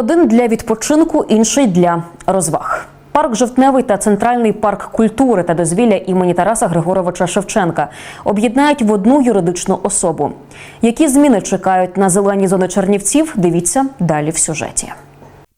Один для відпочинку, інший для розваг. Парк Жовтневий та центральний парк культури та дозвілля імені Тараса Григоровича Шевченка об'єднають в одну юридичну особу. Які зміни чекають на зелені зони Чернівців? Дивіться далі в сюжеті.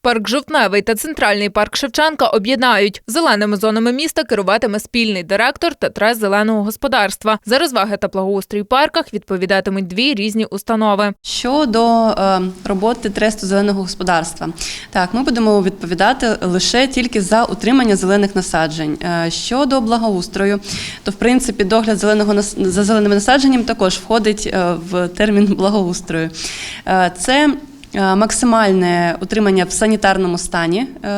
Парк Жовтневий та центральний парк Шевченка об'єднають. Зеленими зонами міста керуватиме спільний директор та трес зеленого господарства. За розваги та благоустрій парках відповідатимуть дві різні установи. Щодо е, роботи тресту зеленого господарства, так ми будемо відповідати лише тільки за утримання зелених насаджень. Е, щодо благоустрою, то в принципі догляд зеленого за зеленими насадженням також входить е, в термін благоустрою. Е, це максимальне утримання в санітарному стані. е,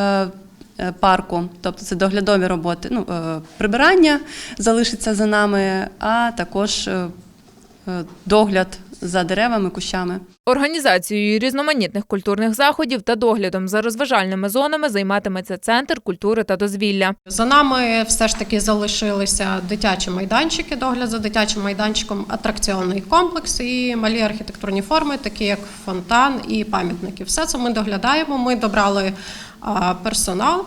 е, Парку, тобто це доглядові роботи, ну е, прибирання залишиться за нами, а також е, е, догляд за деревами, кущами. Організацією різноманітних культурних заходів та доглядом за розважальними зонами займатиметься центр культури та дозвілля. За нами все ж таки залишилися дитячі майданчики, догляд за дитячим майданчиком, атракціонний комплекс і малі архітектурні форми, такі як фонтан і пам'ятники. Все це ми доглядаємо. Ми добрали персонал.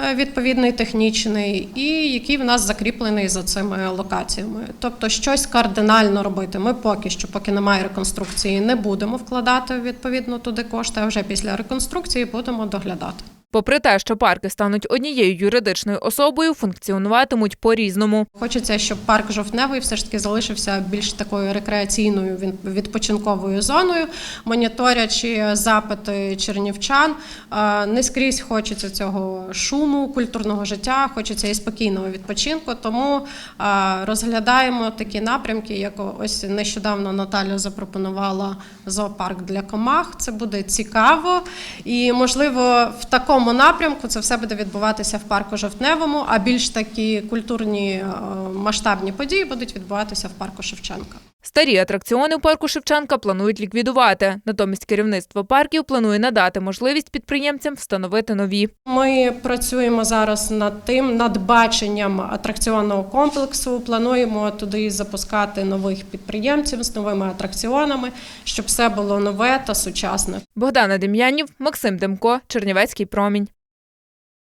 Е, Відповідний технічний, і який в нас закріплений за цими локаціями. Тобто, щось кардинально робити. Ми поки що, поки немає реконструкції, не будемо вкладати відповідно туди кошти. А вже після реконструкції будемо доглядати. Попри те, що парки стануть однією юридичною особою, функціонуватимуть по-різному. Хочеться, щоб парк жовтневий все ж таки залишився більш такою рекреаційною відпочинковою зоною, моніторячи запити чернівчан. Е, Не скрізь хочеться цього шуму, культурного життя, хочеться і спокійного відпочинку. Тому е, розглядаємо такі напрямки, як ось нещодавно Наталя запропонувала зоопарк для комах. Це буде цікаво, і можливо в такому напрямку це все буде відбуватися в парку Жовтневому, а більш такі культурні е, масштабні події будуть відбуватися в парку Шевченка. Старі атракціони у парку Шевченка планують ліквідувати. Натомість керівництво парків планує надати можливість підприємцям встановити нові. Ми працюємо зараз над тим, над баченням атракціонного комплексу. Плануємо туди запускати нових підприємців з новими атракціонами, щоб все було нове та сучасне. Богдана Дем'янів, Максим Демко, Чернівецький промінь.